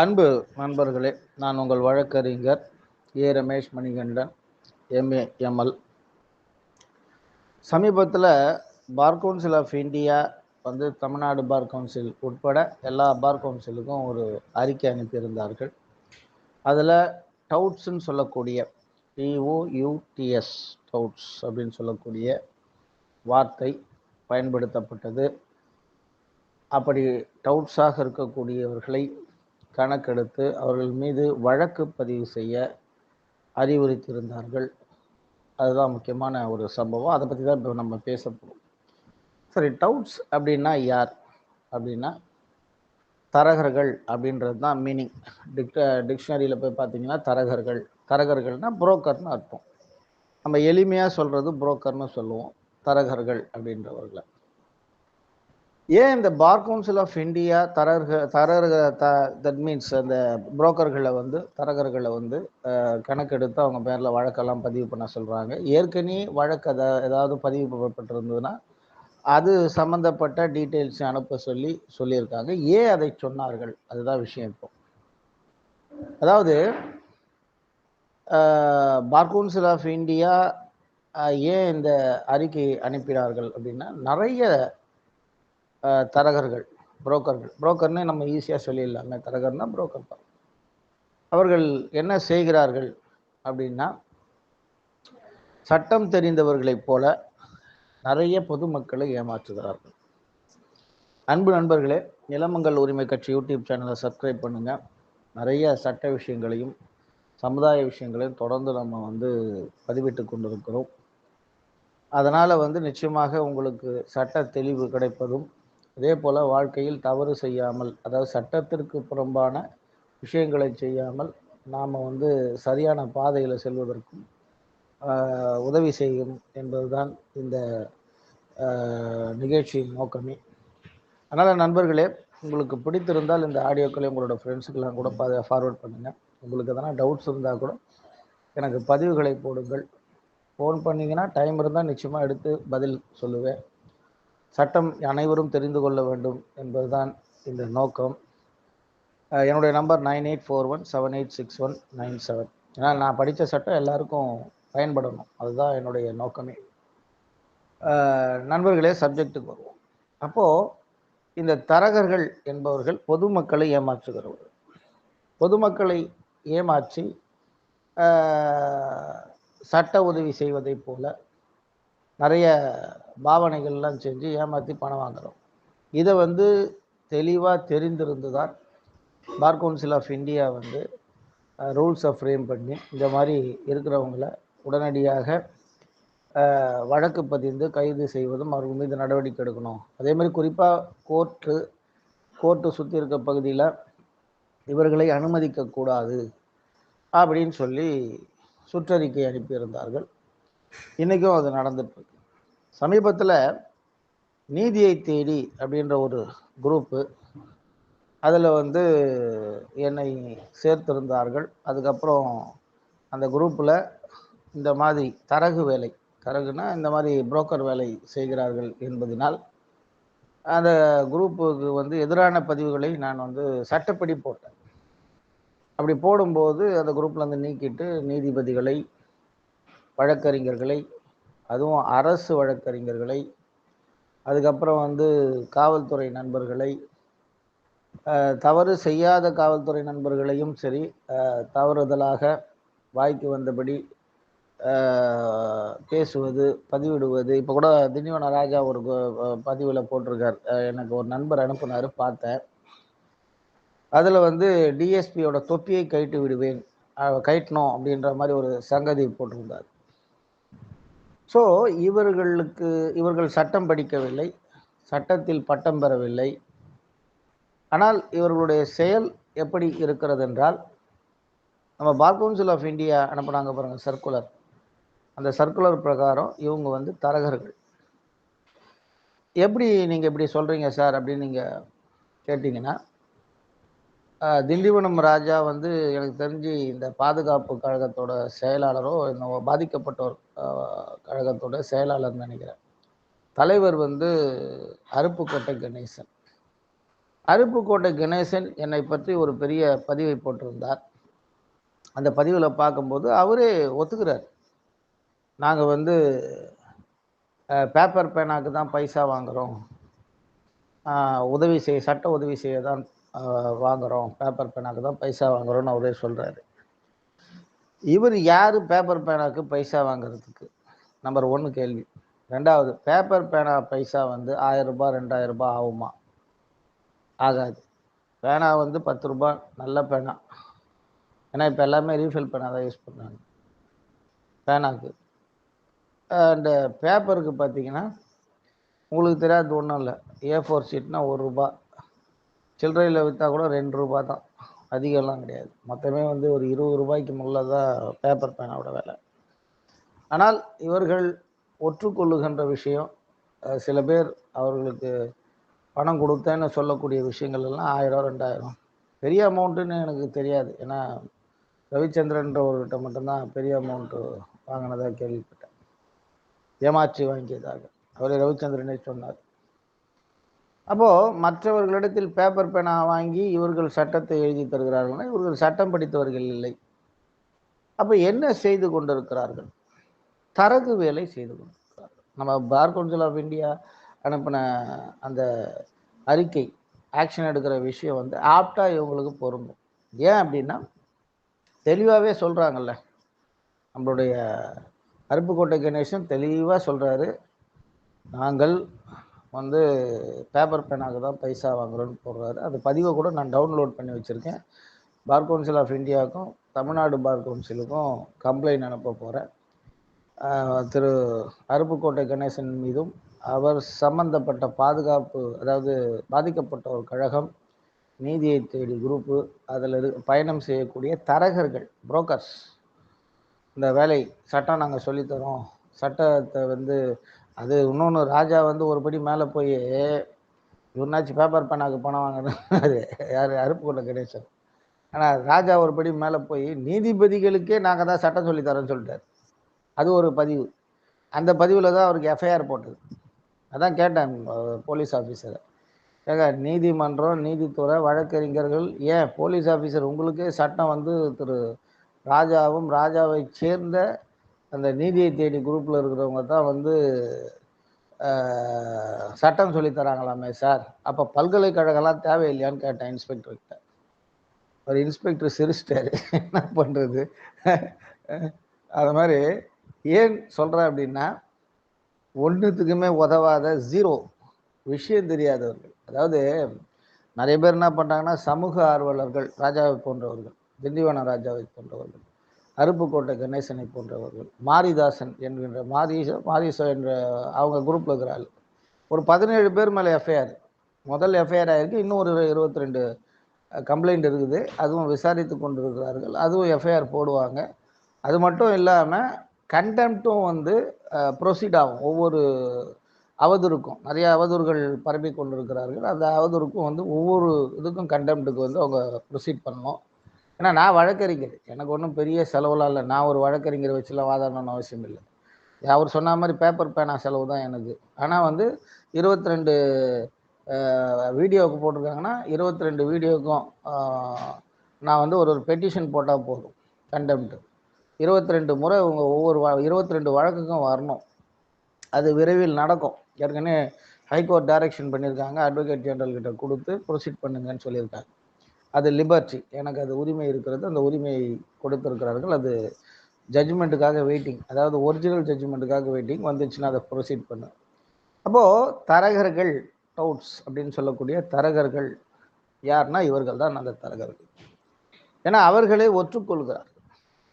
அன்பு நண்பர்களே நான் உங்கள் வழக்கறிஞர் A. Ramesh Manikandan MA ML சமீபத்தில் பார் கவுன்சில் ஆஃப் இந்தியா வந்து தமிழ்நாடு பார் கவுன்சில் உட்பட எல்லா பார் கவுன்சிலுக்கும் ஒரு அறிக்கை அனுப்பியிருந்தார்கள். அதில் டவுட்ஸ்ன்னு சொல்லக்கூடிய டிஓயூடிஎஸ் டவுட்ஸ் அப்படின்னு சொல்லக்கூடிய வார்த்தை பயன்படுத்தப்பட்டது. அப்படி டவுட்ஸாக இருக்கக்கூடியவர்களை கணக்கெடுத்து அவர்கள் மீது வழக்கு பதிவு செய்ய அறிவுறுத்தியிருந்தார்கள். அதுதான் முக்கியமான ஒரு சம்பவம். அதை பற்றி தான் இப்போ நம்ம பேச போகிறோம் சரி டவுட்ஸ் அப்படின்னா யார்? அப்படின்னா தரகர்கள் அப்படின்றது தான் மீனிங் டிக் டிக்ஷனரியில் போய் பார்த்தீங்கன்னா தரகர்கள். தரகர்கள்னால் புரோக்கர்னு அர்த்தம். நம்ம எளிமையாக சொல்கிறது புரோக்கர்னு சொல்லுவோம். தரகர்கள் அப்படின்றவர்களை. ஏன் இந்த பார் கவுன்சில் ஆஃப் இந்தியா தரகர்கள் தரக த தட் மீன்ஸ் அந்த புரோக்கர்களை வந்து தரகர்களை வந்து கணக்கெடுத்து அவங்க பேரில் வழக்கெல்லாம் பதிவு பண்ண சொல்கிறாங்க ஏற்கனவே வழக்கு அதை ஏதாவது பதிவு பண்ணப்பட்டிருந்ததுன்னா அது சம்மந்தப்பட்ட டீட்டெயில்ஸ் அனுப்ப சொல்லி சொல்லியிருக்காங்க. ஏன் அதை சொன்னார்கள்? அதுதான் விஷயம் இப்போ. அதாவது பார் கவுன்சில் ஆஃப் இந்தியா ஏன் இந்த அறிக்கை அனுப்பினார்கள் அப்படின்னா நிறைய தரகர்கள் புரோக்கர்கள். புரோக்கர்னே நம்ம ஈஸியாக சொல்லிடலாமே தரகர்னா புரோக்கர் தான். அவர்கள் என்ன செய்கிறார்கள் அப்படின்னா சட்டம் தெரிந்தவர்களைப் போல நிறைய பொதுமக்களை ஏமாற்றுகிறார்கள். அன்பு நண்பர்களே நிலமங்கள் உரிமை கட்சி யூடியூப் சேனலை சப்ஸ்கிரைப் பண்ணுங்கள் நிறைய சட்ட விஷயங்களையும் சமுதாய விஷயங்களையும் தொடர்ந்து நம்ம வந்து பதிவிட்டு கொண்டிருக்கிறோம். அதனால் வந்து நிச்சயமாக உங்களுக்கு சட்ட தெளிவு கிடைப்பதும் அதே போல் வாழ்க்கையில் தவறு செய்யாமல் அதாவது சட்டத்திற்கு புறம்பான விஷயங்களை செய்யாமல் நாம் வந்து சரியான பாதையில் செல்வதற்கும் உதவி செய்யும் என்பதுதான் இந்த நிகழ்ச்சியின் நோக்கமே. அதனால் நண்பர்களே உங்களுக்கு பிடித்திருந்தால் இந்த ஆடியோக்களை உங்களோட ஃப்ரெண்ட்ஸுக்கெல்லாம் கூட பா ஃபார்வர்ட் பண்ணுங்கள் உங்களுக்கு எதனா டவுட்ஸ் இருந்தால் கூட எனக்கு பதிவுகளை போடுங்கள். ஃபோன் பண்ணிங்கன்னா டைம் இருந்தால் நிச்சயமாக எடுத்து பதில் சொல்லுவேன். சட்டம் அனைவரும் தெரிந்து கொள்ள வேண்டும் என்பதுதான் இந்த நோக்கம். என்னுடைய number nine eight four one seven eight six one nine seven. ஏன்னா நான் படித்த சட்டம் எல்லாருக்கும் பயன்படணும். அதுதான் என்னுடைய நோக்கமே. நண்பர்களே சப்ஜெக்ட்டுக்கு வருவோம். அப்போது இந்த தரகர்கள் என்பவர்கள் பொதுமக்களை ஏமாற்றுகிறவர்கள். பொதுமக்களை ஏமாற்றி சட்ட உதவி செய்வதைப் போல நிறைய பாவனைகள்லாம் செஞ்சு ஏமாற்றி பணம் வாங்குகிறோம் இதை வந்து தெளிவாக தெரிந்திருந்து தான் பார் கவுன்சில் ஆஃப் இந்தியா வந்து ரூல்ஸை ஃப்ரேம் பண்ணி இந்த மாதிரி இருக்கிறவங்கள உடனடியாக வழக்கு பதிந்து கைது செய்வதும் அவர்கள் மீது நடவடிக்கை எடுக்கணும். அதே மாதிரி குறிப்பாக கோர்ட்டு கோர்ட்டு சுற்றி இருக்க பகுதியில் இவர்களை அனுமதிக்கக்கூடாது அப்படின்னு சொல்லி சுற்றறிக்கை அனுப்பியிருந்தார்கள். இன்றைக்கும் அது நடந்துட்டுருக்கு சமீபத்தில் நீதியை தேடி அப்படின்ற ஒரு குரூப்பு அதில் வந்து என்னை சேர்த்திருந்தார்கள். அதுக்கப்புறம் அந்த குரூப்பில் இந்த மாதிரி தரகு வேலை தரகுனா இந்த மாதிரி புரோக்கர் வேலை செய்கிறார்கள் என்பதனால் அந்த குரூப்புக்கு வந்து எதிரான பதிவுகளை நான் வந்து சட்டப்படி போட்டேன். அப்படி போடும்போது அந்த குரூப்பில் வந்து நீக்கிட்டு நீதிபதிகளை வழக்கறிஞர்களை அதுவும் அரசு வழக்கறிஞர்களை அதுக்கப்புறம் வந்து காவல்துறை நண்பர்களை தவறு செய்யாத காவல்துறை நண்பர்களையும் சரி தவறுதலாக வாய்க்கு வந்தபடி பேசுவது பதிவிடுவது. இப்போ கூட திண்டிவன ராஜா ஒரு பதிவில் போட்டிருக்கார். எனக்கு ஒரு நண்பர் அனுப்புனார் பார்த்தேன். அதில் வந்து டிஎஸ்பியோட தொப்பியை கைட்டு விடுவேன் கைட்டணும் அப்படின்ற மாதிரி ஒரு சங்கதி போட்டிருந்தார். ஸோ இவர்களுக்கு இவர்கள் சட்டம் படிக்கவில்லை சட்டத்தில் பட்டம் பெறவில்லை. ஆனால் இவர்களுடைய செயல் எப்படி இருக்கிறது என்றால் நம்ம பார் கவுன்சில் ஆஃப் இந்தியா அனுப்புனாங்க பாருங்கள் சர்க்குலர். அந்த சர்க்குலர் பிரகாரம் இவங்க வந்து தரகர்கள். எப்படி நீங்கள் இப்படி சொல்கிறீங்க சார் அப்படின்னு நீங்கள் கேட்டிங்கன்னா திண்டிவனம் ராஜா வந்து எனக்கு தெரிஞ்சு இந்த பாதுகாப்பு கழகத்தோட செயலாளரோ இந்த பாதிக்கப்பட்டோர் கழகத்தோட செயலாளர் நினைக்கிறேன். தலைவர் வந்து அருப்புக்கோட்டை கணேசன். அருப்புக்கோட்டை கணேசன் என்னை பற்றி ஒரு பெரிய பதிவை போட்டிருந்தார். அந்த பதிவில் பார்க்கும்போது அவரே ஒத்துக்கிறார். நாங்கள் வந்து பேப்பர் பேனாக்கு தான் பைசா வாங்குகிறோம் உதவி செய்ய சட்ட உதவி செய்ய தான் வாங்குகிறோம் பேப்பர் பேனாக்கு தான் பைசா வாங்குகிறோன்னு அவரே சொல்கிறாரு இவர் யார் பேப்பர் பேனாவுக்கு பைசா வாங்குறதுக்கு? நம்பர் ஒன்று கேள்வி. ரெண்டாவது பேப்பர் பேனா பைசா வந்து ஆயிரம் ரூபாய் ரெண்டாயிரம் ரூபாய் ஆகுமா? ஆகாது. பேனா வந்து பத்து ரூபாய் நல்ல பேனா ஏன்னா இப்போ எல்லாமே ரீஃபில் பேனா தான் யூஸ் பண்ணாங்க பேனாக்கு அண்டு பேப்பருக்கு பார்த்தீங்கன்னா உங்களுக்கு தெரியாது ஒன்றும் இல்லை. ஏ ஃபோர் ஷீட்னா ஒரு ரூபா சில்லறையில் விற்றா கூட ரெண்டு ரூபா தான். அதிகம்லாம் கிடையாது. மொத்தமே வந்து ஒரு இருபது ரூபாய்க்கு முள்ள தான் பேப்பர் பேனாவோட விலை. ஆனால் இவர்கள் ஒற்றுக்கொள்ளுகின்ற விஷயம் சில பேர் அவர்களுக்கு பணம் கொடுத்தேன்னு சொல்லக்கூடிய விஷயங்கள் எல்லாம் ஆயிரம் ரெண்டாயிரம். பெரிய அமௌண்ட்டுன்னு எனக்கு தெரியாது. ஏன்னா ரவிச்சந்திரன்றவர்கிட்ட மட்டும்தான் பெரிய அமௌண்ட்டு வாங்கினதாக கேள்விப்பட்டேன். ஏமாற்றி வாங்கியதாக. அவரே ரவிச்சந்திரனே சொன்னார். அப்போது மற்றவர்களிடத்தில் பேப்பர் பேனா வாங்கி இவர்கள் சட்டத்தை எழுதி தருகிறார்கள்னா இவர்கள் சட்டம் படித்தவர்கள் இல்லை. அப்போ என்ன செய்து கொண்டிருக்கிறார்கள்? தரகு வேலை செய்து கொண்டிருக்கிறார்கள். நம்ம பார் கவுன்சில் ஆஃப் இந்தியா அனுப்பின அந்த அறிக்கை ஆக்ஷன் எடுக்கிற விஷயம் வந்து ஆப்டாக இவங்களுக்கு பொருந்தும். ஏன் அப்படின்னா தெளிவாகவே சொல்கிறாங்கல்ல நம்மளுடைய அருப்புக்கோட்டை கணேசன் தெளிவாக சொல்கிறாரு நாங்கள் வந்து பேப்பர் பேனாக்கு தான் பைசா வாங்குறோன்னு போடுறாரு. அது பதிவை கூட நான் டவுன்லோட் பண்ணி வச்சுருக்கேன். பார் கவுன்சில் ஆஃப் இந்தியாவுக்கும் தமிழ்நாடு பார் கவுன்சிலுக்கும் கம்ப்ளைண்ட் அனுப்ப போகிறேன் திரு அருப்புக்கோட்டை கணேசன் மீதும் அவர் சம்பந்தப்பட்ட பாதுகாப்பு அதாவது பாதிக்கப்பட்ட ஒரு கழகம் நீதியை தேடி குரூப்பு அதில் இரு பயணம் செய்யக்கூடிய தரகர்கள் புரோக்கர்ஸ் இந்த வேலை சட்டம் நாங்கள் சொல்லித்தரோம். சட்டத்தை வந்து அது இன்னொன்று ராஜா வந்து ஒரு படி மேலே போய் இவனாச்சும் பேப்பர் பேனாக்கு பணம் வாங்கினாரு யார் அருப்புக்கோட்டை கணேசன். ஆனால் ராஜா ஒரு படி மேலே போய் நீதிபதிகளுக்கே நாங்கள் தான் சட்டம் சொல்லித்தரோன்னு சொல்லிட்டார். அது ஒரு பதிவு. அந்த பதிவில் தான் அவருக்கு எஃப்ஐஆர் போட்டது. அதான் கேட்டேன் போலீஸ் ஆஃபீஸரை ஏங்க நீதிமன்றம் நீதித்துறை வழக்கறிஞர்கள் ஏன் போலீஸ் ஆஃபீஸர் உங்களுக்கே சட்டம் வந்து திரு ராஜாவும் ராஜாவை சேர்ந்த அந்த நீதியை தேடி குரூப்பில் இருக்கிறவங்க தான் வந்து சட்டம் சொல்லித்தராங்களாமே சார் அப்போ பல்கலைக்கழகம்லாம் தேவையில்லையான்னு கேட்டேன் இன்ஸ்பெக்டர்கிட்ட ஒரு இன்ஸ்பெக்டர் சிரிச்சிட்டாரு. என்ன பண்ணுறது அது மாதிரி ஏன் சொல்கிறேன் அப்படின்னா ஒன்றுத்துக்குமே உதவாத ஜீரோ விஷயம் தெரியாதவர்கள். அதாவது நிறைய பேர் என்ன பண்ணுறாங்கன்னா சமூக ஆர்வலர்கள் ராஜாவை போன்றவர்கள் திண்டிவன ராஜாவை போன்றவர்கள். அருப்புக்கோட்டை கணேசனை போன்றவர்கள். மாரிதாசன் என்கின்ற மாரீச மாரீச என்ற அவங்க குரூப்பில் இருக்கிறாள். ஒரு பதினேழு பேர் மேலே எஃப்ஐஆர் முதல் எஃப்ஐஆர் ஆகிருக்கு இன்னும் ஒரு இருபத்தி ரெண்டு கம்ப்ளைண்ட் இருக்குது. அதுவும் விசாரித்து கொண்டு இருக்கிறார்கள் அதுவும் எஃப்ஐஆர் போடுவாங்க. அது மட்டும் இல்லாமல் கண்டெம்ட்டும் வந்து ப்ரொசீட் ஆகும். ஒவ்வொரு அவதூறுக்கும். நிறைய அவதூறுகள் பரப்பி கொண்டிருக்கிறார்கள். அந்த அவதூறுக்கும் வந்து ஒவ்வொரு இதுக்கும் கண்டெம்ட்டுக்கு வந்து அவங்க ப்ரொசீட் பண்ணணும். ஏன்னா நான் வழக்கறிஞர். எனக்கு ஒன்றும் பெரிய செலவுலாம் இல்லை. நான் ஒரு வழக்கறிஞரை வச்சுலாம் வாதாடணும்னு அவசியம் இல்லை. அவர் சொன்ன மாதிரி பேப்பர் பேனா செலவு தான் எனக்கு. ஆனால் வந்து இருபத்தி ரெண்டு வீடியோவுக்கு போட்டிருக்காங்கன்னா இருபத்தி ரெண்டு வீடியோவுக்கும் நான் வந்து ஒரு ஒரு பெட்டிஷன் போட்டால் போதும். கண்டெம்ட்டு இருபத்தி ரெண்டு முறை இவங்க ஒவ்வொரு இருபத்தி ரெண்டு வழக்குக்கும் வரணும். அது விரைவில் நடக்கும். ஏற்கனவே ஹைகோர்ட் டைரக்ஷன் பண்ணியிருக்காங்க. அட்வொகேட் ஜெனரல் கிட்ட கொடுத்து ப்ரொசீட் பண்ணுங்கன்னு சொல்லியிருக்காங்க. அது லிபர்ட்டி எனக்கு அது உரிமை இருக்கிறது. அந்த உரிமையை கொடுத்துருக்கிறார்கள். அது ஜட்ஜ்மெண்ட்டுக்காக வெயிட்டிங் அதாவது ஒரிஜினல் ஜட்ஜ்மெண்ட்டுக்காக வெயிட்டிங் வந்துச்சுன்னா அதை ப்ரொசீட் பண்ணு. அப்போது தரகர்கள் டவுட்ஸ் அப்படின்னு சொல்லக்கூடிய தரகர்கள் யார்னா இவர்கள் தான் அந்த தரகர்கள். ஏன்னா அவர்களே ஒற்றுக்கொள்கிறார்கள்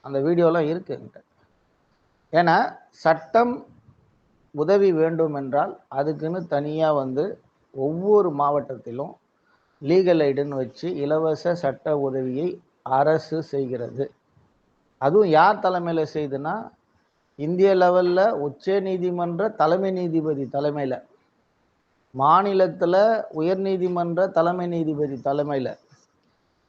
அந்த வீடியோலாம் இருக்கு என்கிட்ட. ஏன்னா சட்டம் உதவி வேண்டும் என்றால் அதுக்குன்னு தனியாக வந்து ஒவ்வொரு மாவட்டத்திலும் லீகல் எய்டுன்னு வச்சு இலவச சட்ட உதவியை அரசு செய்கிறது. அதுவும் யார் தலைமையில் செய்யுதுன்னா இந்திய லெவலில் உச்ச நீதிமன்ற தலைமை நீதிபதி தலைமையில் மாநிலத்தில் உயர் நீதிமன்ற தலைமை நீதிபதி தலைமையில்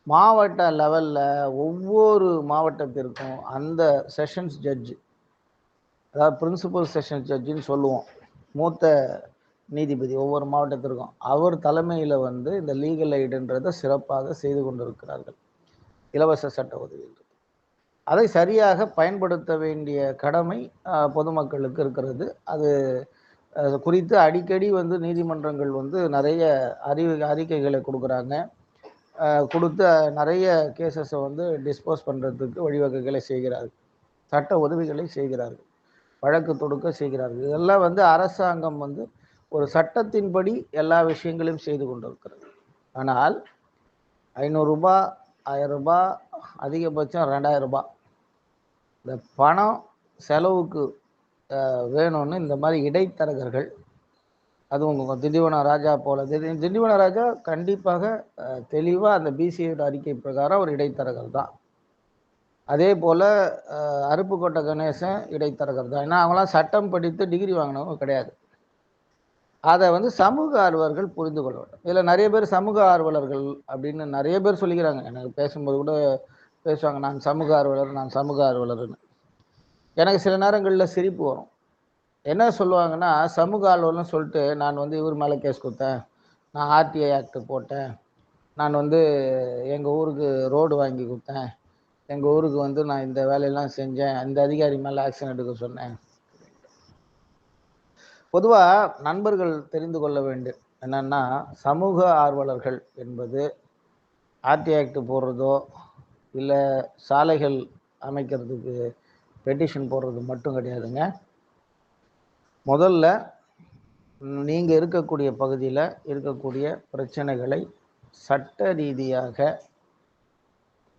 மாவட்ட லெவலில் ஒவ்வொரு மாவட்டத்திற்கும் அந்த செஷன்ஸ் ஜட்ஜு அதாவது பிரின்சிபல் செஷன்ஸ் ஜட்ஜுன்னு சொல்லுவோம். மூத்த நீதிபதி ஒவ்வொரு மாவட்டத்திற்கும். அவர் தலைமையில் வந்து இந்த லீகல் எய்டுன்றதை சிறப்பாக செய்து கொண்டிருக்கிறார்கள். இலவச சட்ட உதவி அதை சரியாக பயன்படுத்த வேண்டிய கடமை பொதுமக்களுக்கு இருக்கிறது. அது அது குறித்து அடிக்கடி வந்து நீதிமன்றங்கள் வந்து நிறைய அறிவு அறிக்கைகளை கொடுக்குறாங்க. கொடுத்து நிறைய கேசஸை வந்து டிஸ்போஸ் பண்ணுறதுக்கு வழிவகைகளை செய்கிறார்கள். சட்ட உதவிகளை செய்கிறார்கள். வழக்கு தொடுக்க செய்கிறார்கள். இதெல்லாம் வந்து அரசாங்கம் வந்து ஒரு சட்டத்தின்படி எல்லா விஷயங்களையும் செய்து கொண்டிருக்கிறது. ஆனால் ஐநூறுரூபா ஆயிரம் ரூபாய் அதிகபட்சம் ரெண்டாயிரம் ரூபாய் இந்த பணம் செலவுக்கு வேணும்னு இந்த மாதிரி இடைத்தரகர்கள் அதுவும் உங்க ராஜா போல திண்டிவன ராஜா கண்டிப்பாக தெளிவாக அந்த பிசிஐட அறிக்கை பிரகாரம் ஒரு இடைத்தரகர் தான். அதே போல் அருப்புக்கோட்டை கணேசன் இடைத்தரகர் தான். ஏன்னா அவங்களாம் சட்டம் படித்து டிகிரி வாங்கினவங்க கிடையாது. அதை வந்து சமூக ஆர்வலர்கள் புரிந்து கொள்ள வேண்டும். இதில் நிறைய பேர் சமூக ஆர்வலர்கள் அப்படின்னு நிறைய பேர் சொல்லிக்கிறாங்க. எனக்கு பேசும்போது கூட பேசுவாங்க நான் சமூக ஆர்வலர் நான் சமூக ஆர்வலர்னு. எனக்கு சில நேரங்களில் சிரிப்பு வரும். என்ன சொல்லுவாங்கன்னா சமூக ஆர்வலர்னு சொல்லிட்டு நான் வந்து இவர் மேலே கேஸ் கொடுத்தேன் நான் ஆர்டிஐ ஆக்ட் போட்டேன் நான் வந்து எங்கள் ஊருக்கு ரோடு வாங்கி கொடுத்தேன் எங்கள் ஊருக்கு வந்து நான் இந்த வேலையெல்லாம் செஞ்சேன் அந்த அதிகாரி மேலே ஆக்ஷன் எடுக்க சொன்னேன் பொதுவாக நண்பர்கள் தெரிந்து கொள்ள வேண்டும். என்னன்னா சமூக ஆர்வலர்கள் என்பது ஆர்டி ஆக்ட் போடுறதோ இல்லை சாலைகள் அமைக்கிறதுக்கு பெட்டிஷன் போடுறது மட்டும் கிடையாதுங்க. முதல்ல நீங்கள் இருக்கக்கூடிய பகுதியில் இருக்கக்கூடிய பிரச்சனைகளை சட்ட ரீதியாக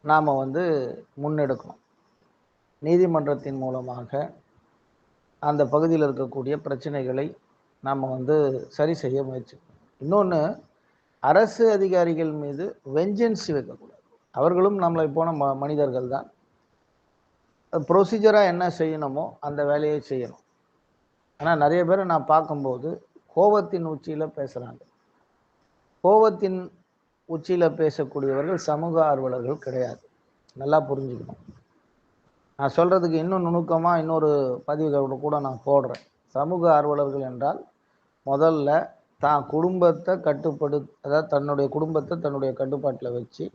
நாம் வந்து முன்னெடுக்கணும். நீதிமன்றத்தின் மூலமாக அந்த பகுதியில் இருக்கக்கூடிய பிரச்சனைகளை நாம் வந்து சரி செய்ய முயற்சிக்கணும் இன்னொன்று அரசு அதிகாரிகள் மீது வெஞ்சன்ஸ் வைக்கக்கூடாது. அவர்களும் நம்மளை போன ம மனிதர்கள் தான். ப்ரொசீஜராக என்ன செய்யணுமோ அந்த வேலையை செய்யணும். ஆனால் நிறைய பேரை நான் பார்க்கும்போது கோபத்தின் உச்சியில் பேசுகிறாங்க கோபத்தின் உச்சியில் பேசக்கூடியவர்கள் சமூக ஆர்வலர்கள் கிடையாது. நல்லா புரிஞ்சுக்கணும். நான் சொல்கிறதுக்கு இன்னும் நுணுக்கமாக இன்னொரு பதிவுகளோட கூட நான் போடுறேன். சமூக ஆர்வலர்கள் என்றால் முதல்ல தான் குடும்பத்தை கட்டுப்படு அதாவது தன்னுடைய குடும்பத்தை தன்னுடைய கட்டுப்பாட்டில் வச்சு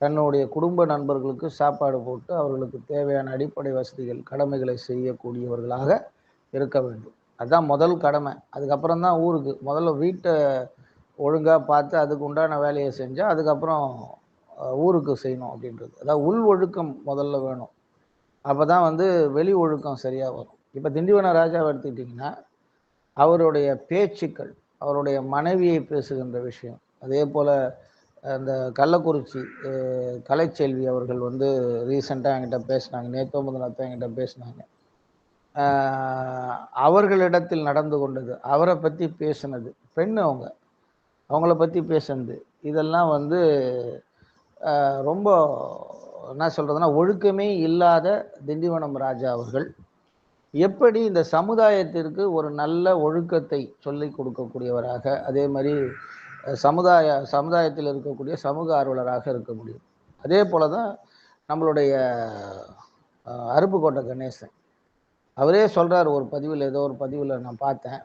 தன்னுடைய குடும்ப நண்பர்களுக்கு சாப்பாடு போட்டு அவர்களுக்கு தேவையான அடிப்படை வசதிகள் கடமைகளை செய்யக்கூடியவர்களாக இருக்க வேண்டும். அதுதான் முதல் கடமை. அதுக்கப்புறம் தான் ஊருக்கு. முதல்ல வீட்டை ஒழுங்காக பார்த்து அதுக்கு உண்டான வேலையை செஞ்சால் அதுக்கப்புறம் ஊருக்கு செய்யணும் அப்படின்றது. அதாவது உள் ஒழுக்கம் முதல்ல வேணும். அப்போ தான் வந்து வெளி ஒழுக்கம் சரியாக வரும். இப்போ திண்டிவன ராஜாவை எடுத்துக்கிட்டிங்கன்னா அவருடைய பேச்சுக்கள் அவருடைய மனைவியை பேசுகின்ற விஷயம் அதே போல் அந்த கள்ளக்குறிச்சி கலைச்செல்வி அவர்கள் வந்து ரீசெண்டாக என்கிட்ட பேசினாங்க நேற்றோ முதலாத்தான் என்கிட்ட பேசினாங்க. அவர்களிடத்தில் நடந்து கொண்டது அவரை பற்றி பேசினது பெண் அவங்க அவங்கள பற்றி பேசுனது இதெல்லாம் வந்து ரொம்ப என்ன சொல்கிறதுனா ஒழுக்கமே இல்லாத திண்டிவனம் ராஜா அவர்கள் எப்படி இந்த சமுதாயத்திற்கு ஒரு நல்ல ஒழுக்கத்தை சொல்லிக் கொடுக்கக்கூடியவராக அதே மாதிரி சமுதாய சமுதாயத்தில் இருக்கக்கூடிய சமூக ஆர்வலராக இருக்க முடியும். அதே போல தான் நம்மளுடைய அஹ், அருப்புக்கோட்டை கணேசன். அவரே சொல்கிறார் ஒரு பதிவில் ஏதோ ஒரு பதிவில் நான் பார்த்தேன்.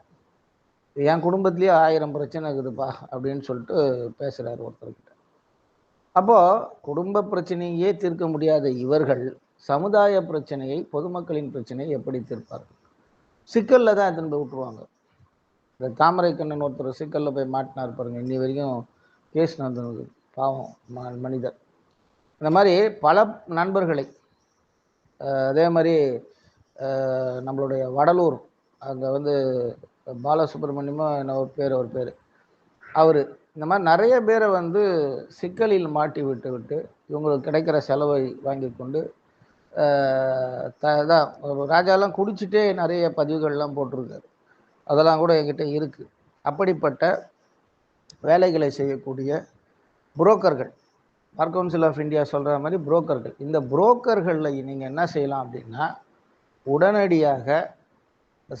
என் குடும்பத்திலேயே ஆயிரம் பிரச்சனை இருக்குதுப்பா அப்படின்னு சொல்லிட்டு பேசுகிறார் ஒருத்தர்கிட்ட. அப்போ குடும்ப பிரச்சனையே தீர்க்க முடியாத இவர்கள் சமுதாய பிரச்சனையை பொதுமக்களின் பிரச்சனையை எப்படி தீர்ப்பார்கள்? சிக்கல்ல தான் எத்தனை போய் விட்டுருவாங்க? இந்த தாமரை கண்ணன் ஒருத்தர் சிக்கல்ல போய் மாட்டினார் பாருங்க. இன்னி வரைக்கும் கேஸ் நடந்தது. பாவம் ம- மனிதர். இந்த மாதிரி பல நண்பர்களை அதே மாதிரி நம்மளுடைய வடலூர் அங்கே வந்து பாலசுப்ரமணியமோ என்ன ஒரு பேர் ஒரு பேர். அவர் இந்த மாதிரி நிறைய பேரை வந்து சிக்கலில் மாட்டி விட்டு விட்டு இவங்களுக்கு கிடைக்கிற செலவை வாங்கி கொண்டு தான் ராஜாலாம் குடிச்சிட்டே நிறைய பதிவுகள்லாம் போட்டிருக்காரு. அதெல்லாம் கூட என்கிட்ட இருக்குது அப்படிப்பட்ட வேலைகளை செய்யக்கூடிய புரோக்கர்கள் பார் கவுன்சில் ஆஃப் இந்தியா சொல்கிற மாதிரி புரோக்கர்கள். இந்த புரோக்கர்களில் நீங்கள் என்ன செய்யலாம் அப்படின்னா உடனடியாக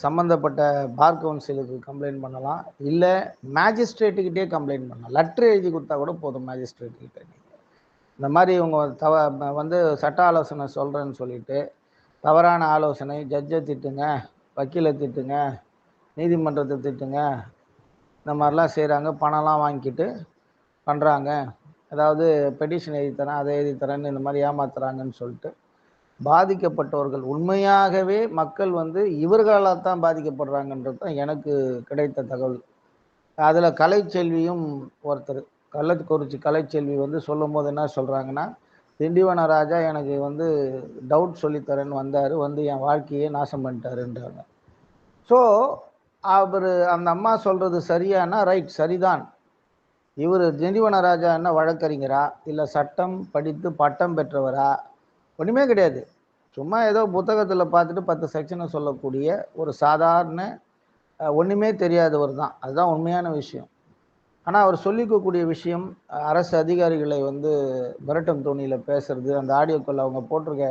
சம்மந்தப்பட்ட பார் கவுன்சிலுக்கு கம்ப்ளைண்ட் பண்ணலாம். இல்லை மேஜிஸ்ட்ரேட்டுக்கிட்டே கம்ப்ளைண்ட் பண்ணலாம். லெட்ரு எழுதி கொடுத்தா கூட போதும் மேஜிஸ்ட்ரேட்டுக்கிட்ட இந்த மாதிரி இவங்க தவ வந்து சட்ட ஆலோசனை சொல்கிறேன்னு சொல்லிட்டு தவறான ஆலோசனை ஜட்ஜை திட்டுங்க வக்கீலை திட்டுங்க நீதிமன்றத்தை திட்டுங்க இந்த மாதிரிலாம் செய்கிறாங்க பணம்லாம் வாங்கிக்கிட்டு பண்ணுறாங்க அதாவது பெட்டிஷன் எழுதி தரேன் அதை எழுதி தரேன்னு இந்த மாதிரி ஏமாத்துறாங்கன்னு சொல்லிட்டு பாதிக்கப்பட்டவர்கள். உண்மையாகவே மக்கள் வந்து இவர்களால் தான் பாதிக்கப்படுறாங்கன்றது தான் எனக்கு கிடைத்த தகவல். அதில் கலைச்செல்வியும் ஒருத்தர் கள்ளக்குறிச்சி கலைச்செல்வி வந்து சொல்லும் போது என்ன சொல்கிறாங்கன்னா திண்டிவன ராஜா எனக்கு வந்து டவுட் சொல்லித்தரேன்னு வந்தார் வந்து என் வாழ்க்கையே நாசம் பண்ணிட்டாருன்றாங்க. ஸோ அவர் அந்த அம்மா சொல்கிறது சரியானா ரைட் சரிதான். இவர் திண்டிவன ராஜா என்ன வழக்கறிஞரா? இல்லை சட்டம் படித்து பட்டம் பெற்றவரா? ஒன்றுமே கிடையாது. சும்மா ஏதோ புத்தகத்தில் பார்த்துட்டு பத்து செக்ஷனை சொல்லக்கூடிய ஒரு சாதாரண ஒன்றுமே தெரியாதவர் தான். அதுதான் உண்மையான விஷயம். ஆனால் அவர் சொல்லிக்கக்கூடிய விஷயம் அரசு அதிகாரிகளை வந்து மிரட்டும் தோணியில் பேசுறது அந்த ஆடியோக்கள் அவங்க போட்டிருக்க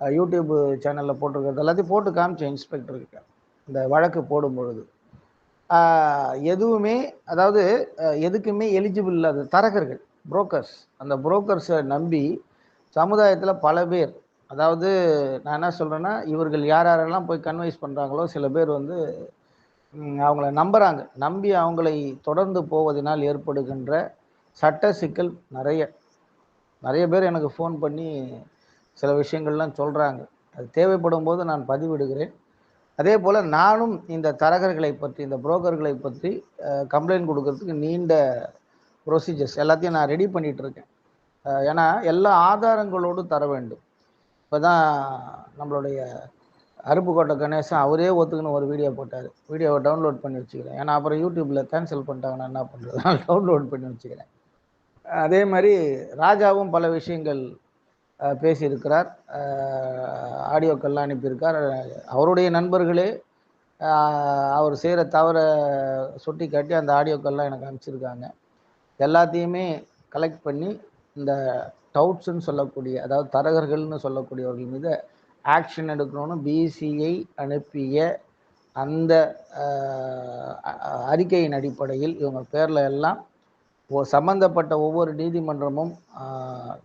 யூடியூப் சேனலில் போட்டிருக்கிறது எல்லாத்தையும் போட்டு காமிச்ச இன்ஸ்பெக்டருக்கு இந்த வழக்கு போடும் பொழுது எதுவுமே அதாவது எதுக்குமே எலிஜிபிள் இல்லாத தரகர்கள் புரோக்கர்ஸ் அந்த புரோக்கர்ஸை நம்பி சமுதாயத்தில் பல பேர் அதாவது நான் என்ன சொல்கிறேன்னா இவர்கள் யார் யாரெல்லாம் போய் கன்வைஸ் பண்ணுறாங்களோ சில பேர் வந்து அவங்கள நம்புறாங்க. நம்பி அவங்களை தொடர்ந்து போவதனால் ஏற்படுகின்ற சட்ட சிக்கல் நிறைய. நிறைய பேர் எனக்கு ஃபோன் பண்ணி சில விஷயங்கள்லாம் சொல்கிறாங்க அது தேவைப்படும் போது நான் பதிவிடுகிறேன். அதே போல் நானும் இந்த தரகர்களை பற்றி இந்த புரோக்கர்களை பற்றி கம்ப்ளைண்ட் கொடுக்கறதுக்கு நீண்ட ப்ரொசீஜர்ஸ் எல்லாத்தையும் நான் ரெடி பண்ணிகிட்ருக்கேன் இருக்கேன். ஏன்னா எல்லா ஆதாரங்களோடு தர வேண்டும். இப்போ தான் நம்மளுடைய அருப்புக்கோட்டை கணேசன் அவரே ஒத்துக்குன்னு ஒரு வீடியோ போட்டார். வீடியோவை டவுன்லோட் பண்ணி வச்சுக்கிறேன். ஏன்னா அப்புறம் யூடியூப்பில் கேன்சல் பண்ணிட்டாங்கன்னா என்ன பண்ணுறது நான் டவுன்லோட் பண்ணி வச்சுக்கிறேன். அதே மாதிரி ராஜாவும் பல விஷயங்கள் பேசியிருக்கிறார். ஆடியோக்கள்லாம் அனுப்பியிருக்கார். அவருடைய நண்பர்களே அவர் செய்கிற தவறை சுட்டி காட்டி அந்த ஆடியோக்கள்லாம் எனக்கு அனுப்பிச்சிருக்காங்க. எல்லாத்தையுமே கலெக்ட் பண்ணி இந்த டவுட்ஸ்ன்னு சொல்லக்கூடிய அதாவது தரகர்கள்னு சொல்லக்கூடியவர்கள் மீது ஆக்ஷன் எடுக்கணும்னு பிசிஐ அனுப்பிய அந்த அறிக்கையின் அடிப்படையில் இவங்க பேரில் எல்லாம் சம்பந்தப்பட்ட ஒவ்வொரு நீதிமன்றமும்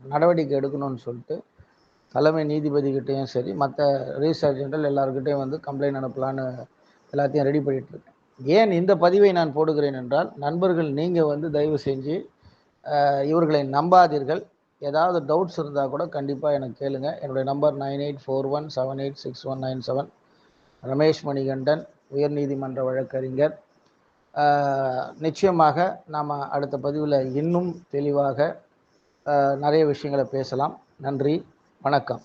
நடவடிக்கை எடுக்கணும்னு சொல்லிட்டு தலைமை நீதிபதிகிட்டையும் சரி மற்ற ரீசர்ச் ஜெனரல் எல்லாருக்கிட்டையும் வந்து கம்ப்ளைண்ட் அனுப்பலான்னு எல்லாத்தையும் ரெடி பண்ணிட்டு இருக்கேன். ஏன் இந்த பதிவை நான் போடுகிறேன் என்றால் நண்பர்கள் நீங்கள் வந்து தயவு செஞ்சு இவர்களை நம்பாதீர்கள். ஏதாவது டவுட்ஸ் இருந்தால் கூட கண்டிப்பாக எனக்கு கேளுங்க. என்னுடைய number nine eight four one seven eight six one nine seven. Ramesh Manikandan உயர்நீதிமன்ற வழக்கறிஞர். நிச்சயமாக நாம் அடுத்த பதிவில் இன்னும் தெளிவாக நிறைய விஷயங்களை பேசலாம். நன்றி. வணக்கம்.